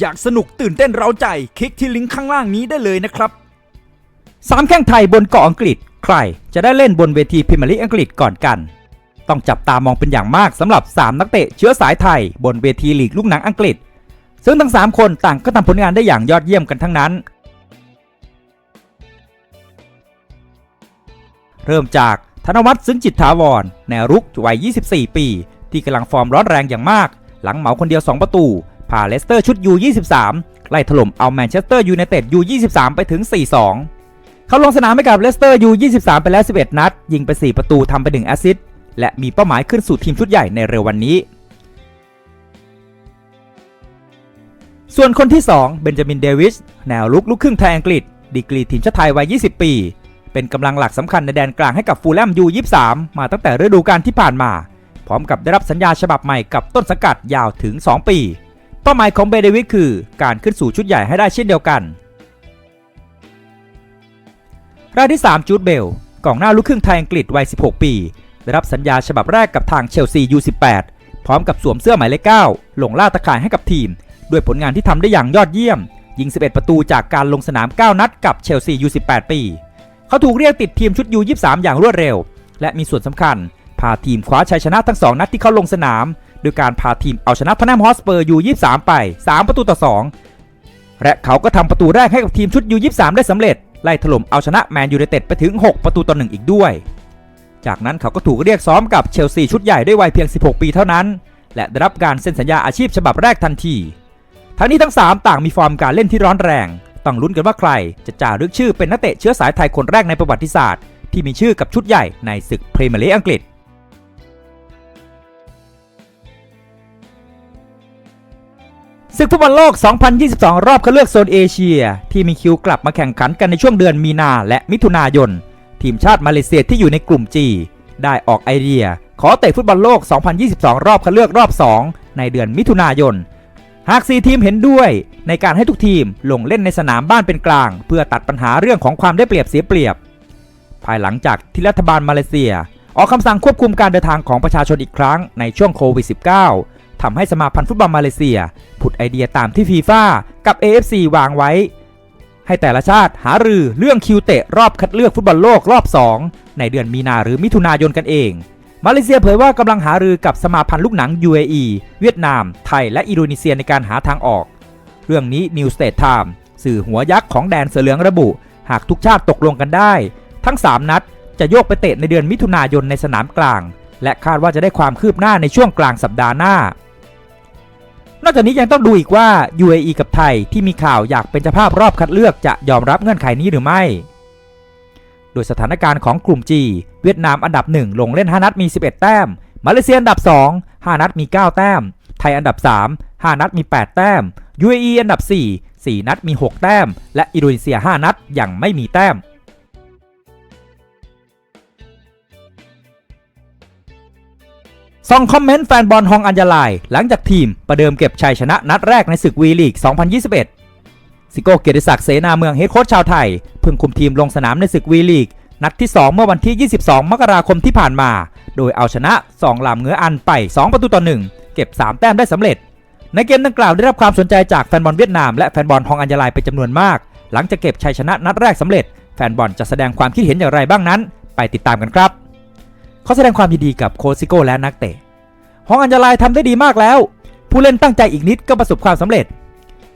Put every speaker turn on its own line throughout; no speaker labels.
อยากสนุกตื่นเต้นเร้าใจ คลิกที่ลิงก์ข้างล่างนี้ได้เลยนะครับสามแข้งไทยบนเกาะอังกฤษ ใครจะได้เล่นบนเวทีพรีเมียร์ลีกอังกฤษก่อนกัน ต้องจับตามองเป็นอย่างมากสำหรับ 3 นักเตะเชื้อสายไทย บนเวทีลีกลูกหนังอังกฤษ ซึ่งทั้ง 3 คนต่างก็ทำผลงานได้อย่างยอดเยี่ยมกันทั้งนั้น เริ่มจากธนวัฒน์ซึ่งจิตถาวรแนวรุกวัย 24 ปี ที่กำลังฟอร์มร้อนแรงอย่างมาก หลังเหมาคนเดียว 2 ประตู พาเลสเตอร์ชุด U23 ไล่ถล่มเอาแมนเชสเตอร์ยูไนเต็ด U23 ไปถึง 4-2 เขาลงสนามให้กับเลสเตอร์ U23 ไปแล้ว 11 นัด ยิงไป 4 ประตูทำไป 1 แอสซิสต์และมีเป้าหมายขึ้นสู่ทีมชุดใหญ่ในเร็ววันนี้ ส่วนคนที่ 2 เบนจามินเดวิสแนวลุกลูกครึ่งไทยอังกฤษ ดีกรีทีมชาติไทยวัย 20 ปี เป็นกำลังหลักสำคัญในแดนกลางให้กับฟูลแลม U23 มาตั้งแต่ฤดูกาลที่ผ่านมา พร้อมกับได้รับสัญญาฉบับใหม่กับต้นสังกัดยาวถึง 2 ปี เป้าหมายของเบเดวิสคือการขึ้นสู่ชุดใหญ่ให้ได้เช่นเดียวกันรายที่ 3 จูดเบลกองหน้าลูกครึ่งไทยอังกฤษวัย 16 ปี ได้รับสัญญาฉบับแรกกับทางเชลซี U18 พร้อมกับสวมเสื้อหมายเลข9ลงล่าตะข่ายให้กับทีม ด้วยผลงานที่ทำได้อย่างยอดเยี่ยม ยิง 11 ประตูจากการลงสนาม 9 นัดกับเชลซี U18 ปี เขาถูกเรียกติดทีมชุด U23 อย่างรวดเร็ว และมีส่วนสำคัญ พาทีมคว้าชัยชนะทั้ง 2 นัดที่เขาลงสนาม โดยการพาทีมเอาชนะทอนแนมฮอสเปอร์ U23 ไป 3 ประตูต่อ 2 และเขาก็ทำประตูแรกให้กับทีมชุด U23 ได้สำเร็จ ไล่ถล่มเอาชนะแมนยูไนเต็ดไปถึง 6 ประตูต่อ 1 อีกด้วย จากนั้นเขาก็ถูกเรียกซ้อมกับเชลซีชุดใหญ่ด้วยวัยเพียง 16 ปีเท่านั้น และได้รับการเซ็นสัญญาอาชีพฉบับแรกทันที ทั้งนี้ทั้ง 3 ต่างมีฟอร์มการเล่นที่ร้อนแรง ต้องลุ้นกันว่าใคร จะจารึกชื่อเป็นนักเตะเชื้อสายไทยคนแรกในประวัติศาสตร์ ที่มีชื่อกับชุดใหญ่ในศึกพรีเมียร์ลีกอังกฤษ ศึกฟุตบอลโลก 2022 รอบคัดเลือกโซนเอเชีย ที่มีคิวกลับมาแข่งขันกันในช่วงเดือนมีนาและมิถุนายน ทีมชาติมาเลเซียที่อยู่ในกลุ่ม G ได้ออกไอเดีย ขอเตะฟุตบอลโลก 2022 รอบคัดเลือกรอบ 2 ในเดือนมิถุนายน หาก 4 ทีมเห็นด้วย ในการให้ทุกทีมลงเล่นในสนามบ้านเป็นกลาง เพื่อตัดปัญหาเรื่องของความได้เปรียบเสียเปรียบ ภายหลังจากที่รัฐบาลมาเลเซีย ออกคำสั่งควบคุมการเดินทางของประชาชนอีกครั้งในช่วงโควิด -19 ทำให้สมาพันธ์ฟุตบอลมาเลเซีย ผุดไอเดียตามที่ฟีฟ่ากับ AFC วางไว้ ให้แต่ละชาติหารือเรื่องคิวเตะรอบคัดเลือกฟุตบอลโลกรอบ 2 ในเดือนมีนาหรือมิถุนายนกันเอง มาเลเซียเผยว่ากำลังหารือกับสมาพันธ์ลูกหนัง UAE เวียดนาม ไทยและอินโดนีเซียในการหาทางออก เรื่องนี้ New State Time สื่อหัวยักษ์ของแดนเสือเหลืองระบุ หากทุกชาติตกลงกันได้ ทั้ง 3 นัดจะโยกไปเตะในเดือนมิถุนายนในสนามกลาง และคาดว่าจะได้ความคืบหน้าในช่วงกลางสัปดาห์หน้านอกจากนี้ยังต้องดูอีกว่า UAE กับไทยที่มีข่าวอยากเป็นเจ้าภาพรอบคัดเลือกจะยอมรับเงื่อนไขนี้หรือไม่ โดยสถานการณ์ของกลุ่ม G เวียดนามอันดับ 1 ลงเล่น 5 นัดมี 11 แต้ม มาเลเซียอันดับ 2 5 นัดมี 9 แต้ม ไทยอันดับ 3 5 นัดมี 8 แต้ม UAE อันดับ 4 4 นัดมี 6 แต้ม และอินโดนีเซีย 5 นัดยังไม่มีแต้ม ส่องคอมเมนต์แฟนบอลฮองอัญญาลาย หลังจากทีม ประเดิมเก็บชัยชนะนัดแรกในศึกวีลีก 2021 ซิโก้เกียรติศักดิ์เสนาเมืองเฮดโค้ชชาวไทยเพิ่งคุมทีมลงสนามในศึกวีลีก นัดที่ 2 เมื่อวันที่ 22 มกราคมที่ผ่านมา โดยเอาชนะ 2 ลามเงืออันไป 2 ประตูต่อ 1 เก็บ 3 แต้มได้สำเร็จ ในเกมดังกล่าวได้รับความสนใจจากแฟนบอลเวียดนามและแฟนบอลฮองอัญญาลายเป็นจำนวนมาก หลังจากเก็บชัยชนะนัดแรกสำเร็จ แฟนบอลจะแสดงความคิดเห็นอย่างไรบ้างนั้น ไปติดตามกันครับ ขอแสดงความยินดีกับโคซิโก้และนักเตะ ฮองอัญญาลายทำได้ดีมากแล้ว ผู้เล่นตั้งใจอีกนิดก็ประสบความสำเร็จ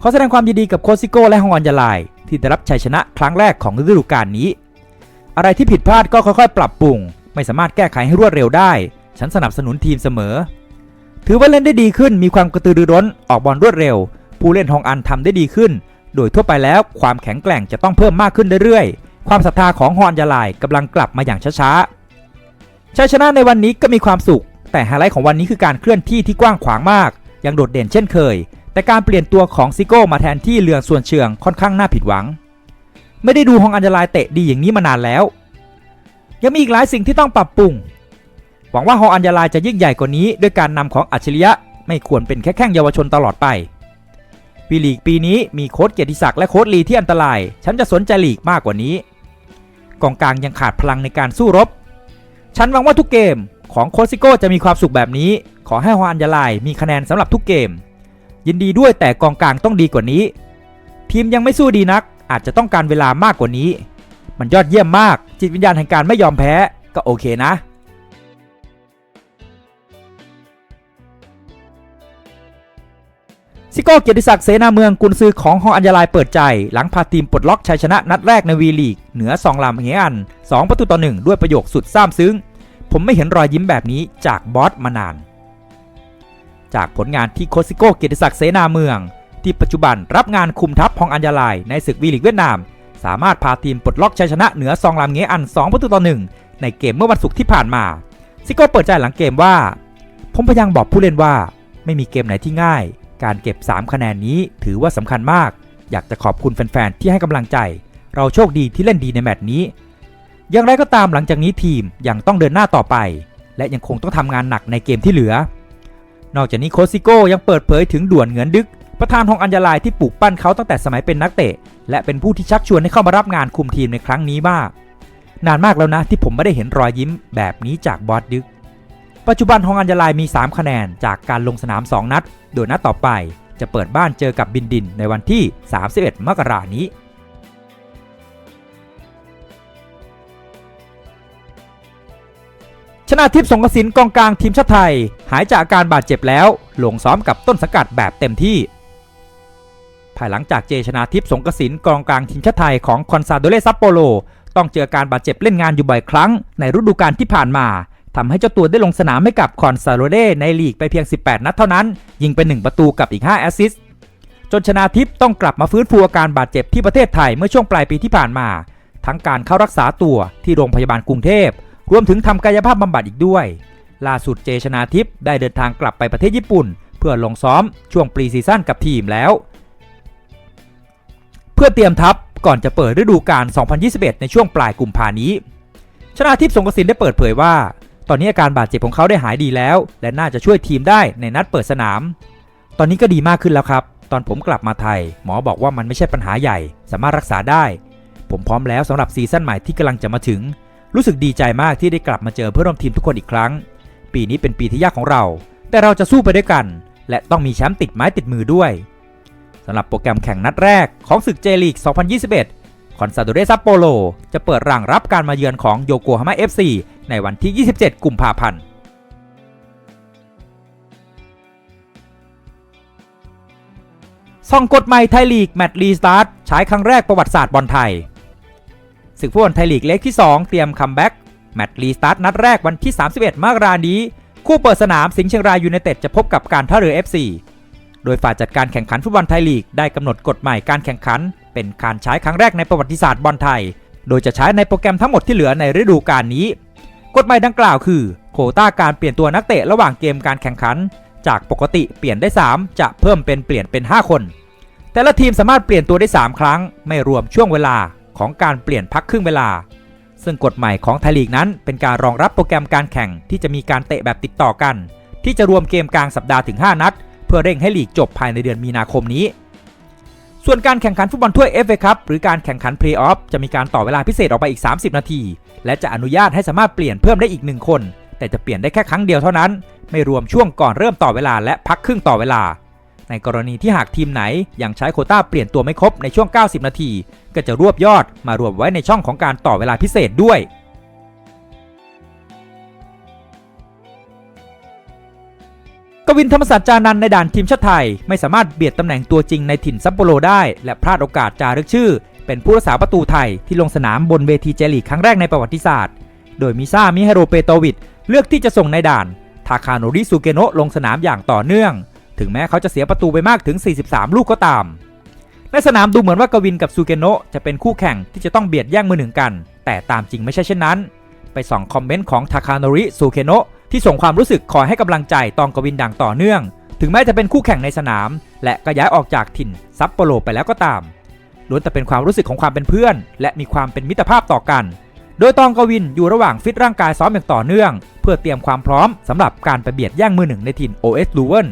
เขอแสดงความยินดีกับโคซิโก้และฮองอัญญาลาย ที่ได้รับชัยชนะครั้งแรกของฤดูกาลนี้ อะไรที่ผิดพลาดก็ค่อยๆ ปรับปรุง ไม่สามารถแก้ไขให้รวดเร็วได้ ฉันสนับสนุนทีมเสมอ ถือว่าเล่นได้ดีขึ้นมีความกระตือรือร้นออกบอลรวดเร็ว ผู้เล่นฮองอันทำได้ดีขึ้น โดยทั่วไปแล้วความแข็งแกร่งจะต้องเพิ่มมากขึ้นเรื่อยๆความศรัทธาของฮองอัญญาลายกำลังกลับมาอย่างช้าๆ ชัยชนะในวันนี้ก็มีความสุข แต่ไฮไลท์ของวันนี้คือการเคลื่อนที่ที่กว้างขวางมาก ยังโดดเด่นเช่นเคย แต่การเปลี่ยนตัวของซิโก้มาแทนที่เรืองส่วนเชืองค่อนข้างน่าผิดหวัง ไม่ได้ดูฮองอัญญาลายเตะดีอย่างนี้มานานแล้ว ยังมีอีกหลายสิ่งที่ต้องปรับปรุง หวังว่าฮองอัญญาลายจะยิ่งใหญ่กว่านี้ ด้วยการนำของอัจฉริยะไม่ควรเป็นแค่แข้งเยาวชนตลอดไปวีลีกปีนี้มีโค้ชเกียรติศักดิ์และโค้ชลีที่อันตราย ฉันจะสนใจลีกมากกว่านี้ กองกลางยังขาดพลังในการสู้รบ ฉันหวังว่าทุกเกมของโคสซิโก้จะมีความสุขแบบนี้ ขอให้ฮวานยาลายมีคะแนนสำหรับทุกเกม ยินดีด้วยแต่กองกลางต้องดีกว่านี้ ทีมยังไม่สู้ดีนัก อาจจะต้องการเวลามากกว่านี้ มันยอดเยี่ยมมาก จิตวิญญาณแห่งการไม่ยอมแพ้ก็โอเคนะ ซิโก้เกียรติศักดิ์เสนาเมืองกุนซือของฮองอัญญาลายเปิดใจ หลังพาทีมปลดล็อกชัยชนะนัดแรกในวีลีก เหนือสองลำเฮียอัน 2 ประตูต่อ1ด้วยประโยคสุดซาบซึ้ง ผมไม่เห็นรอยยิ้มแบบนี้จากบอสมานาน จากผลงานที่โคซิโก้เกียรติศักดิ์เสนาเมือง ที่ปัจจุบันรับงานคุมทัพฮองอัญญาลายในศึกวีลีกเวียดนาม สามารถพาทีมปลดล็อกชัยชนะเหนือซองลำเงอัน 2 ประตูต่อ1ในเกมเมื่อวันศุกร์ที่ผ่านมา ซิโก้เปิดใจหลังเกมว่า ผมพยายามบอกผู้เล่นว่า ไม่มีเกมไหนที่ง่าย การเก็บ 3 คะแนนนี้ถือว่าสำคัญมาก อยากจะขอบคุณแฟนๆ ที่ให้กำลังใจ เราโชคดีที่เล่นดีในแมตช์นี้ อย่างไรก็ตามหลังจากนี้ทีมยังต้องเดินหน้าต่อไป และยังคงต้องทำงานหนักในเกมที่เหลือ นอกจากนี้โคซิโก้ยังเปิดเผยถึงด่วนเงินดึก ประธานฮองอัญญาลายที่ปลูกปั้นเขาตั้งแต่สมัยเป็นนักเตะ และเป็นผู้ที่ชักชวนให้เข้ามารับงานคุมทีมในครั้งนี้มาก นานมากแล้วนะที่ผมไม่ได้เห็นรอยยิ้มแบบนี้จากบอสดึก ปัจจุบันฮองอัญญาลายมี 3 คะแนนจากการลงสนาม 2 นัด โดยนัดต่อไปจะเปิดบ้านเจอกับบินดินในวันที่ 31 มกราคมนี้ชนะทิพย์สงกสินกองกลางทีมชาติไทย หายจากอาการบาดเจ็บแล้ว ลงซ้อมกับต้นสังกัดแบบเต็มที่ ภายหลังจากเจชนาทิพย์สงกสินกองกลางทีมชาติไทยของคอนซาโดเลซัปโปโล ต้องเจอการบาดเจ็บเล่นงานอยู่บ่อยครั้งในฤดูกาลที่ผ่านมา ทำให้เจ้าตัวได้ลงสนามให้กับคอนซาโดเลในลีกไปเพียง 18 นัดเท่านั้น ยิงเป็น1ประตูกับอีก 5 แอสซิสต์จนชนาทิพย์ต้องกลับมาฟื้นฟูอาการบาดเจ็บที่ประเทศไทยเมื่อช่วงปลายปีที่ผ่านมา ทั้งการเข้ารักษาตัวที่โรงพยาบาลกรุงเทพ รวมถึงทำกายภาพบำบัดอีกด้วย ล่าสุดเจชนาทิพย์ได้เดินทางกลับไปประเทศญี่ปุ่น เพื่อลงซ้อมช่วงปรีซีซั่นกับทีมแล้ว เพื่อเตรียมทัพก่อนจะเปิดฤดูกาล2021 ในช่วงปลายกุมภานี้ ชนาทิพย์สงกสินได้เปิดเผยว่า ตอนนี้อาการบาดเจ็บของเขาได้หายดีแล้ว และน่าจะช่วยทีมได้ในนัดเปิดสนาม ตอนนี้ก็ดีมากขึ้นแล้วครับ ตอนผมกลับมาไทย หมอบอกว่ามันไม่ใช่ปัญหาใหญ่ สามารถรักษาได้ ผมพร้อมแล้วสำหรับซีซั่นใหม่ที่กำลังจะมาถึง รู้สึกดีใจมากที่ได้กลับมาเจอเพื่อนร่วมทีมทุกคนอีกครั้ง ปีนี้เป็นปีที่ยากของเรา แต่เราจะสู้ไปด้วยกัน และต้องมีแชมป์ติดไม้ติดมือด้วยสำหรับโปรแกรมแข่งนัดแรกของศึกเจลีก 2021 คอนซาโดเรซัปโปโลจะเปิดร่างรับการมาเยือนของโยโกฮาม่า FC ในวันที่ 27 กุมภาพันธ์ส่องกฎใหม่ไทยลีก แมตช์รีสตาร์ทใช้ครั้งแรกประวัติศาสตร์บอลไทยศึกฟุตบอลไทยลีกเล็กที่ 2 เตรียมคัมแบ็กแมตช์รีสตาร์ทนัดแรกวันที่ 31 มกราคมนี้ คู่เปิดสนามสิงห์เชียงรายยูไนเต็ดจะพบกับการท่าเรือ FC โดยฝ่ายจัดการแข่งขันฟุตบอลไทยลีกได้กำหนดกฎใหม่การแข่งขัน เป็นการใช้ครั้งแรกในประวัติศาสตร์บอลไทย โดยจะใช้ในโปรแกรมทั้งหมดที่เหลือในฤดูกาลนี้ กฎใหมายดังกล่าวคือ โควต้าการเปลี่ยนตัวนักเตะระหว่างเกมการแข่งขัน จากปกติเปลี่ยนได้ 3 จะเพิ่มเป็นเปลี่ยนเป็น 5 คน แต่ละทีมสามารถเปลี่ยนตัวได้ 3 ครั้ง ไม่รวมช่วงเวลาของการเปลี่ยนพักครึ่งเวลา ซึ่งกฎใหม่ของไทยลีกนั้นเป็นการรองรับโปรแกรมการแข่งที่จะมีการเตะแบบติดต่อกัน ที่จะรวมเกมกลางสัปดาห์ถึง 5 นัด เพื่อเร่งให้ลีกจบภายในเดือนมีนาคมนี้ ส่วนการแข่งขันฟุตบอลถ้วย FA คัพหรือการแข่งขันเพลย์ออฟจะมีการต่อเวลาพิเศษออกไปอีก 30 นาที และจะอนุญาตให้สามารถเปลี่ยนเพิ่มได้อีก 1 คน แต่จะเปลี่ยนได้แค่ครั้งเดียวเท่านั้น ไม่รวมช่วงก่อนเริ่มต่อเวลาและพักครึ่งต่อเวลา ในกรณีที่หากทีมไหนยังใช้โคต้าเปลี่ยนตัวไม่ครบในช่วง 90 นาที ก็จะรวบยอดมารวมไว้ในช่องของการต่อเวลาพิเศษด้วย กวินธรรมศาสตร์จานันในด่านทีมชาติไทย ไม่สามารถเบียดตำแหน่งตัวจริงในถิ่นซัปโปโรได้ และพลาดโอกาสจารึกชื่อ เป็นผู้รักษาประตูไทยที่ลงสนามบนเวทีเจลีกครั้งแรกในประวัติศาสตร์ โดยมิซ่ามิเฮโรเปโตวิดเลือกที่จะส่งในด่านทาคาโนริซูเกโนะลงสนามอย่างต่อเนื่อง ถึงแม้เขาจะเสียประตูไปมากถึง 43 ลูกก็ตาม ในสนามดูเหมือนว่ากวินกับซูเกโนะจะเป็นคู่แข่งที่จะต้องเบียดแย่งมือหนึ่งกัน แต่ตามจริงไม่ใช่เช่นนั้น ไปส่องคอมเมนต์ของทาคาโนริซูเกโนะ ที่ส่งความรู้สึกคอยให้กำลังใจตองกวินดังต่อเนื่อง ถึงแม้จะเป็นคู่แข่งในสนาม และก็ย้ายออกจากถิ่นซัปโปโรไปแล้วก็ตามล้วนแต่เป็นความรู้สึกของความเป็นเพื่อน และมีความเป็นมิตรภาพต่อกัน โดยตองกวินอยู่ระหว่างฟิตร่างกายซ้อมอย่างต่อเนื่อง เพื่อเตรียมความพร้อมสำหรับการไปเบียดแย่งมือหนึ่งในถิ่น OS l u w e n